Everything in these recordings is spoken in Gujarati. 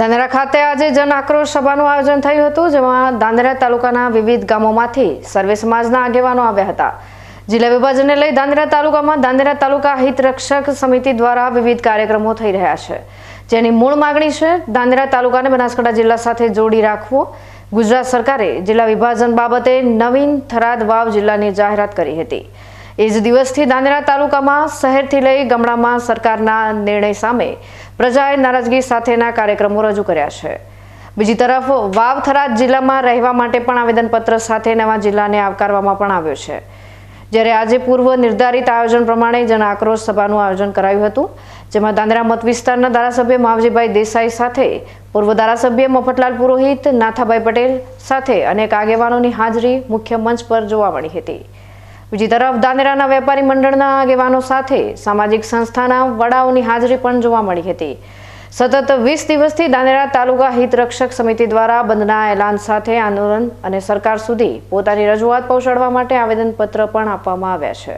ધાનેરા ખાતે આજે જન આક્રોશ સભાનું આયોજન થયું હતું, જેમાં ધાનેરા તાલુકાના વિવિધ ગામોમાંથી સર્વે સમાજના આગેવાનો આવ્યા હતા. જિલ્લા વિભાજનને લઈ ધાનેરા તાલુકામાં ધાનેરા તાલુકા હિત રક્ષક સમિતિ દ્વારા વિવિધ કાર્યક્રમો થઈ રહ્યા છે. જેની મૂળ માગણી છે, ધાનેરા તાલુકાને બનાસકાંઠા જિલ્લા સાથે જોડી રાખવો. ગુજરાત સરકારે જિલ્લા વિભાજન બાબતે નવીન થરાદ વાવ જિલ્લાની જાહેરાત કરી હતી. એ જ દિવસથી દાંદરા તાલુકામાં શહેરથી લઈ ગામડામાં સરકારના નિર્ણય સામે પ્રજાએ નારાજગી સાથેના કાર્યક્રમો રજૂ કર્યા છે. બીજી તરફ, વાવ થરાદ જિલ્લામાં રહેવા માટે પણ આવેદનપત્ર સાથે નવા જિલ્લાને આવકારવામાં પણ આવ્યો છે. જ્યારે આજે પૂર્વ નિર્ધારિત આયોજન પ્રમાણે જન આક્રોશ સભાનું આયોજન કરાયું હતું, જેમાં દાંદરા મત વિસ્તારના ધારાસભ્ય માવજીભાઈ દેસાઈ સાથે, પૂર્વ ધારાસભ્ય મફતલાલ પુરોહિત, નાથાભાઈ પટેલ સાથે અનેક આગેવાનોની હાજરી મુખ્ય મંચ પર જોવા મળી હતી. બીજી તરફ દાનેરાના વેપારી મંડળના આગેવાનો સાથે સામાજિક સંસ્થાના વડાઓની હાજરી પણ જોવા મળી હતી. સતત વીસ દિવસથી દાનેરા તાલુકા હિતરક્ષક સમિતિ દ્વારા બંધના એલાન સાથે આંદોલન અને સરકાર સુધી પોતાની રજૂઆત પહોંચાડવા માટે આવેદનપત્ર પણ આપવામાં આવ્યા છે.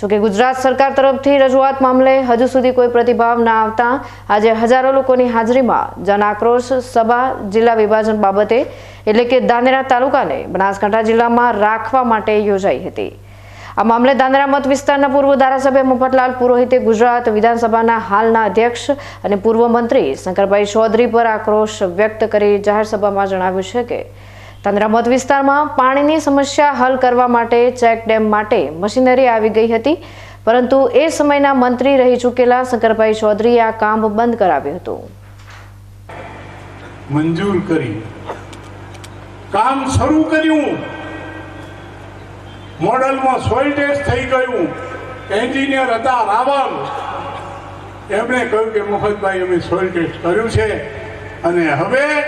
જોકે ગુજરાત સરકાર તરફથી રજૂઆત મામલે હજુ સુધી કોઈ પ્રતિભાવ ના આવતા આજે હજારો લોકોની હાજરીમાં જન આક્રોશ સભા, જિલ્લા વિભાજન બાબતે એટલે કે દાનેરા તાલુકાને બનાસકાંઠા જિલ્લામાં રાખવા માટે યોજાઈ હતી. આ મામલે દાંદરા મત વિસ્તારના પૂર્વ ધારાસભ્ય મફતલાલ પુરોહિતે ગુજરાત વિધાનસભાના હાલના અધ્યક્ષ અને પૂર્વ મંત્રી શંકરભાઈ ચૌધરી પર આક્રોશ વ્યક્ત કરી જાહેર સભામાં જણાવ્યું છે કે દાંદરા મત વિસ્તારમાં પાણીની સમસ્યા હલ કરવા માટે ચેક ડેમ માટે મશીનરી આવી ગઈ હતી, પરંતુ એ સમયના મંત્રી રહી ચૂકેલા શંકરભાઈ ચૌધરીએ આ કામ બંધ કરાવ્યું હતું. મંજૂર કરી. કામ શરૂ કર્યું. મોડલમાં સોઇલ ટેસ્ટ થઈ ગયું. એન્જિનિયર હતા રાવલ. એમણે કહ્યું કે, મફતભાઈ, અમે સોઇલ ટેસ્ટ કર્યું છે અને હવે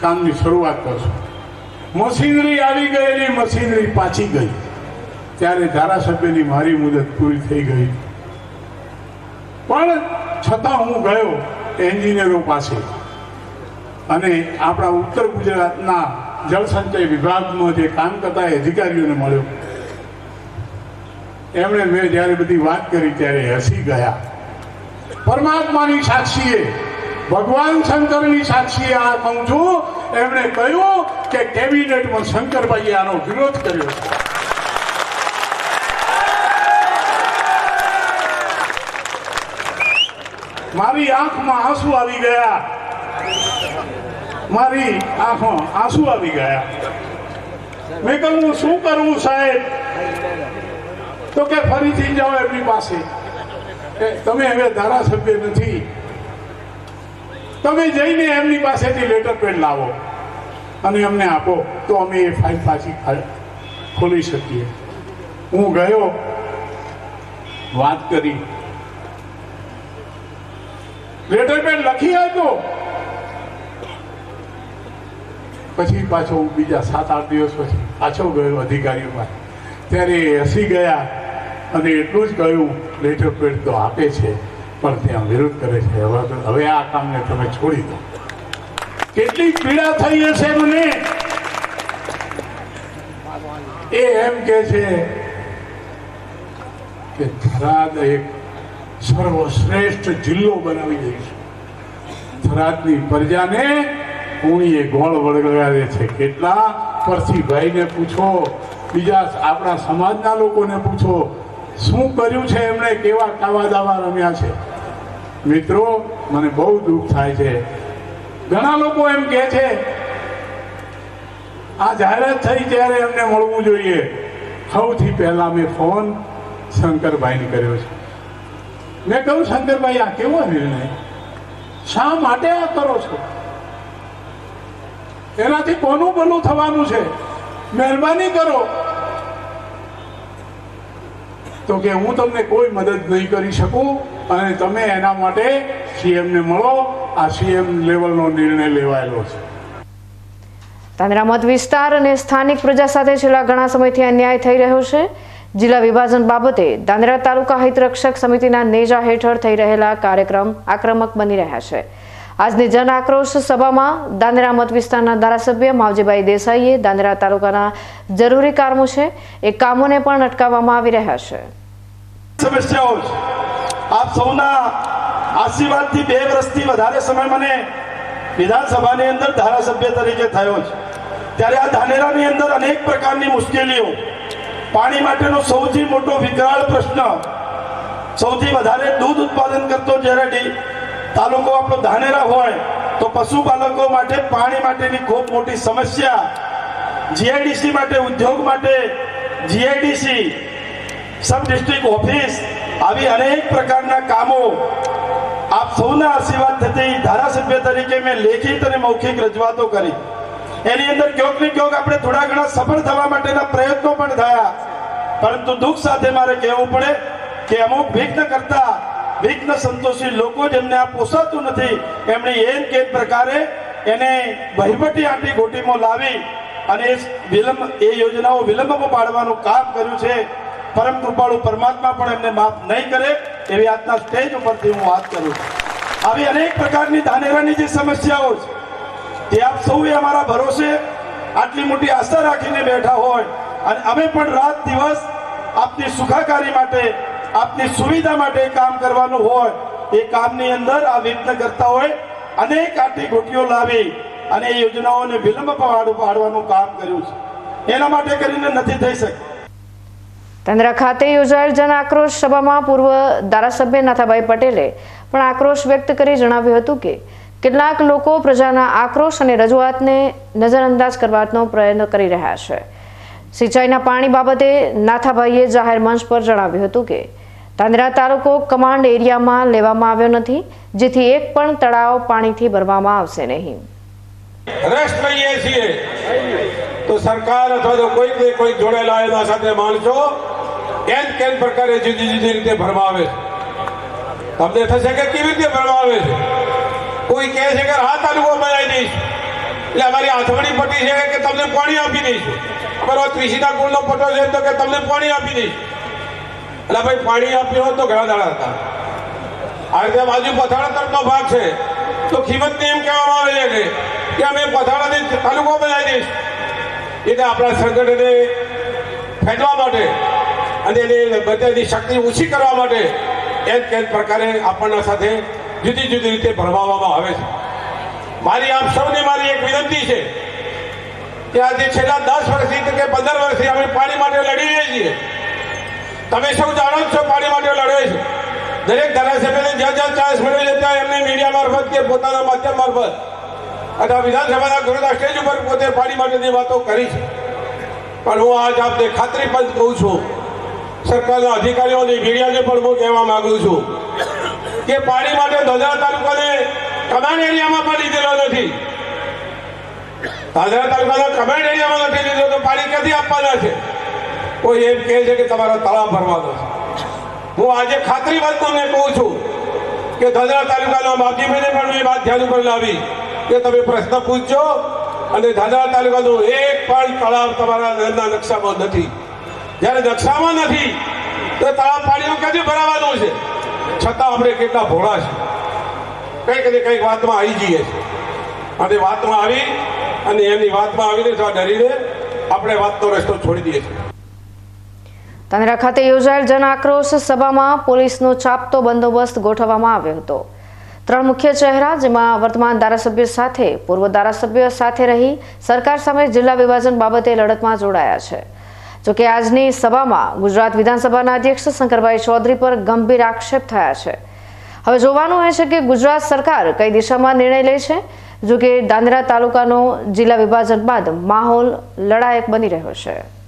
કામની શરૂઆત કરશું. મશીનરી આવી ગયેલી મશીનરી પાછી ગઈ. ત્યારે ધારાસભ્યની મારી મુદત પૂરી થઈ ગઈ. પણ છતાં હું ગયો એન્જિનિયરો પાસે. અને આપણા ઉત્તર ગુજરાતના જળસંચય વિભાગમાં જે કામ કરતા અધિકારીઓને મળ્યો. એમણે મેં જ્યારે બધી વાત કરી ત્યારે હસી ગયા. પરમાત્માની સાક્ષીએ, ભગવાન શંકરની સાક્ષીએ આ કહું છું, એમણે કહ્યું કે કેબિનેટમાં શંકરભાઈએ આનો વિરોધ કર્યો. મારી આંખમાં આંસુ આવી ગયા. મારી આંખમાં આંસુ આવી ગયા. મેં કહ્યું શું કરવું સાહેબ? તો કે, ફરીથી જાઓ એમની પાસે. તમે હવે ધારાસભ્ય નથી. તમે જઈને એમની પાસેથી લેટર પેડ લાવો અને અમને આપો. તો અમે એ ફાઇલ પાછી ખોલી શકીએ. હું ગયો, વાત કરી. લેટર પેડ લખી આપ્યો. પછી પાછો હું બીજા સાત, આઠ દિવસ પછી પાછો ગયો અધિકારીઓ પાસે ત્યારે એ હસી ગયા અને એટલું જ કહ્યું, લેટર પેડ તો આપે છે, પણ ત્યાં વિરોધ કરે છે. હવે હવે આ કામને તમે છોડી દો. કેટલી પીડા થઈ હશે મને. એ એમ કે છે કે થરાદ એક સર્વશ્રેષ્ઠ જિલ્લો બનાવી દઈશું થરાદની પ્રજાને કુણીએ ગોળ વળગાવે છે? કેટલા? પરથી ભાઈને પૂછો. બીજા આપણા સમાજના લોકોને પૂછો. શું કર્યું છે એમણે? કેવા કાવા દાવા રમ્યા છે? મિત્રો, મને બહુ દુઃખ થાય છે. ઘણા લોકો એમ કહે છે, આ જાહેરાત થઈ ત્યારે એમને મળવું જોઈએ. સૌથી પહેલા મેં ફોન શંકરભાઈને કર્યો છે. મેં કહ્યું, શંકરભાઈ, આ કેવો નિર્ણય? શા માટે આ કરો છો? એનાથી કોનું ભલું થવાનું છે? મહેરબાની કરો. તો કે હું તમને કોઈ મદદ નહીં કરી શકું અને તમે એના માટે સીએમને મળો. આ સીએમ લેવલનો નિર્ણય લેવાયેલો છે. તાંદરા મત વિસ્તાર અને સ્થાનિક પ્રજા સાથે છેલ્લા ઘણા સમયથી અન્યાય થઈ રહ્યો છે. જિલ્લા વિભાજન બાબતે દાંદરા તાલુકા હિતરક્ષક સમિતિના નેજા હેઠળ થઈ રહેલા કાર્યક્રમ આક્રમક બની રહ્યા છે. આજની જન આક્રોશ સભામાં દાંદરા મત વિસ્તારના ધારાસભ્ય માવજીભાઈ દેસાઈએ દાંદરા તાલુકાના જરૂરી કામો છે, એ કામોને પણ અટકાવવામાં આવી રહ્યા છે. સમસ્યાઓ આપ સૌના આશીર્વાદથી બે વર્ષથી વધારે સમય મને વિધાનસભાની અંદર ધારાસભ્ય તરીકે થયો છે. ત્યારે આ ધાનેરાની અંદર અનેક પ્રકારની મુશ્કેલીઓ. પાણી માટેનો સૌથી મોટો વિકરાળ પ્રશ્ન, સૌથી વધારે દૂધ ઉત્પાદન કરતો જ્યારે તાલુકો આપણો ધાનેરા હોય, તો પશુપાલકો માટે પાણી માટેની ખૂબ મોટી સમસ્યા. જીઆઈડીસી માટે, ઉદ્યોગ માટે જીઆઈડીસી સબ ડિસ્ટ્રિક્ટ ઓફિસ, આવી અનેક પ્રકારના કામો આપ સૌના આશીર્વાદ થતી ધારાસભ્ય તરીકે મેં લેખિત અને મૌખિક રજૂઆતો કરી. એની અંદર ક્યોક ને ક્યોક આપણે થોડા ઘણા સફળ થવા માટેના પ્રયત્નો પણ થયા. પરંતુ દુઃખ સાથે મારે કહેવું પડે કે અમુક વિઘ્ન કરતા વિઘ્ન સંતોષી લોકો જેમને આ પોસાતું નથી, એમણે એમ કે પ્રકારે એને વહીવટી આંટી ગોટીમાં લાવી અને વિલંબ, એ યોજનાઓ વિલંબમાં પાડવાનું કામ કર્યું છે. પરમ કૃપાળુ પરમાત્મા પણ એમને માફ નહીં કરે એવી આજના સ્ટેજ ઉપરથી હું વાત કરું આવી અનેક પ્રકારની ધાનેરાની જે સમસ્યાઓ છે, તે આપ સૌએ અમારા ભરોસે આટલી મોટી આસ્થા રાખીને બેઠા હોય અને અમે પણ રાત દિવસ આપની સુખાકારી માટે આપની સુવિધા માટે કામ કરવાનું હોય, એ કામની અંદર આ વિઘ્ન કરતા હોય, અનેક આટી ગોટીઓ લાવી અને એ યોજનાઓને વિલંબ પાડવાનું કામ કર્યું છે. એના માટે કરીને નથી થઈ શકતું તંદ્રા ખાતે યોજાયેલ જન આક્રોશ સભામાં પૂર્વ ધારાસભ્ય નાથાભાઈ પટેલે પણ આક્રોશ વ્યક્ત કરી જણાવ્યું હતું કે, કેટલાક લોકો પ્રજાના આક્રોશ અને રજૂઆતને નજરઅંદાજ કરવાનો પ્રયત્ન કરી રહ્યા છે. સિંચાઈના પાણી બાબતે નાથાભાઈએ જાહેર મંચ પર જણાવ્યું હતું કે તાંદરા તાલુકો કમાન્ડ એરિયામાં લેવામાં આવ્યો નથી, જેથી એક પણ તળાવ પાણીથી ભરવામાં આવશે નહીં. રસ લઈએ છીએ. તો સરકાર અથવા તો કોઈ ને કોઈ જોડેલા એના સાથે માણસો કેમ કેમ પ્રકારે જુદી જુદી રીતે ભરવા આવે છે? તમને થશે કે કેવી રીતે ભરવા આવે છે? કોઈ કહે છે કે હા તાલુકો બનાવી દઈશ એટલે અમારી હાથવણી પટી છે કે તમને પાણી આપી દઈશું. અમારો ત્રિશીના કુળનો પટો છે તો કે તમને પાણી આપી દઈશ. એટલે ભાઈ, પાણી આપ્યું હોત તો ઘણા દાડા હતા. આ રીતે બાજુ પથારા તરફનો ભાગ છે. તો ખીમતને એમ કહેવામાં આવે છે કે અમે પથારાથી તાલુકો બનાવી દઈશ. એટલે આપણા સંગઠને ફેંકવા માટે અને એને બધાની શક્તિ ઓછી કરવા માટે એક કે પ્રકારે આપણના સાથે જુદી જુદી રીતે ભરમાવવામાં આવે છે. મારી આપ સૌને મારી એક વિનંતી છે કે આજે છેલ્લા દસ વર્ષથી કે પંદર વર્ષથી અમે પાણી માટે લડી રહ્યા છીએ. તમે સૌ જાણો જ છો પાણી માટે લડે છે. દરેક ધારાસભ્યને જ્યાં જ્યાં ચાન્સ મળ્યો ત્યાં એમને મીડિયા મારફત કે પોતાના માધ્યમ મારફત અથવા વિધાનસભાના ગૃહના સ્ટેજ ઉપર પોતે પાણી માટેની વાતો કરી છે. પણ હું આજ આપને ખાતરી પણ કહું છું, સરકારના અધિકારીઓને મીડિયાને પણ હું કહેવા માંગુ છું કે પાણી માટે દાદરા તાલુકાને કમાન્ડ એરિયામાં પણ લીધેલો નથી. દાદરા તાલુકાના કમાન્ડ એરિયામાં નથી લીધો તો પાણી ક્યાંથી આપવાના છે? કોઈ એમ કહે છે કે તમારા તળાવ ભરવા દો. હું આજે ખાતરી વાત તમને કહું છું કે ધોધરા તાલુકાના બાપજીભાઈને પણ મેં વાત ધ્યાન ઉપર લાવી કે તમે પ્રશ્ન પૂછજો અને ધોધરા તાલુકાનું એક પણ તળાવ તમારા નહેરના નકશામાં નથી. જ્યારે નકશામાં નથી, તો તળાવ પાણીનું ક્યાંથી ભરાવાનું છે? છતાં આપણે કેટલા ભોળા છે. કંઈક ને કંઈક વાતમાં આવી જઈએ છે અને વાતમાં આવી અને એની વાતમાં આવીને ડરીને આપણે વાતનો રસ્તો છોડી દઈએ છીએ. તાંદરા ખાતે યોજાયેલ જન આક્રોશ સભામાં પોલીસનો ચાપતો બંદોબસ્ત ગોઠવવામાં આવ્યો હતો. ત્રણ મુખ્ય ચહેરા જેમાં વર્તમાન ધારાસભ્ય સાથે, પૂર્વ ધારાસભ્ય સાથે રહી સરકાર સામે જિલ્લા વિભાજન બાબતે લડતમાં જોડાયા છે. જોકે આજની સભામાં ગુજરાત વિધાનસભાના અધ્યક્ષ શંકરભાઈ ચૌધરી પર ગંભીર આક્ષેપ થયા છે. હવે જોવાનું એ છે કે ગુજરાત સરકાર કઈ દિશામાં નિર્ણય લે છે? જોકે દાંદરા તાલુકાનો જિલ્લા વિભાજન બાદ માહોલ લડાયક બની રહ્યો છે.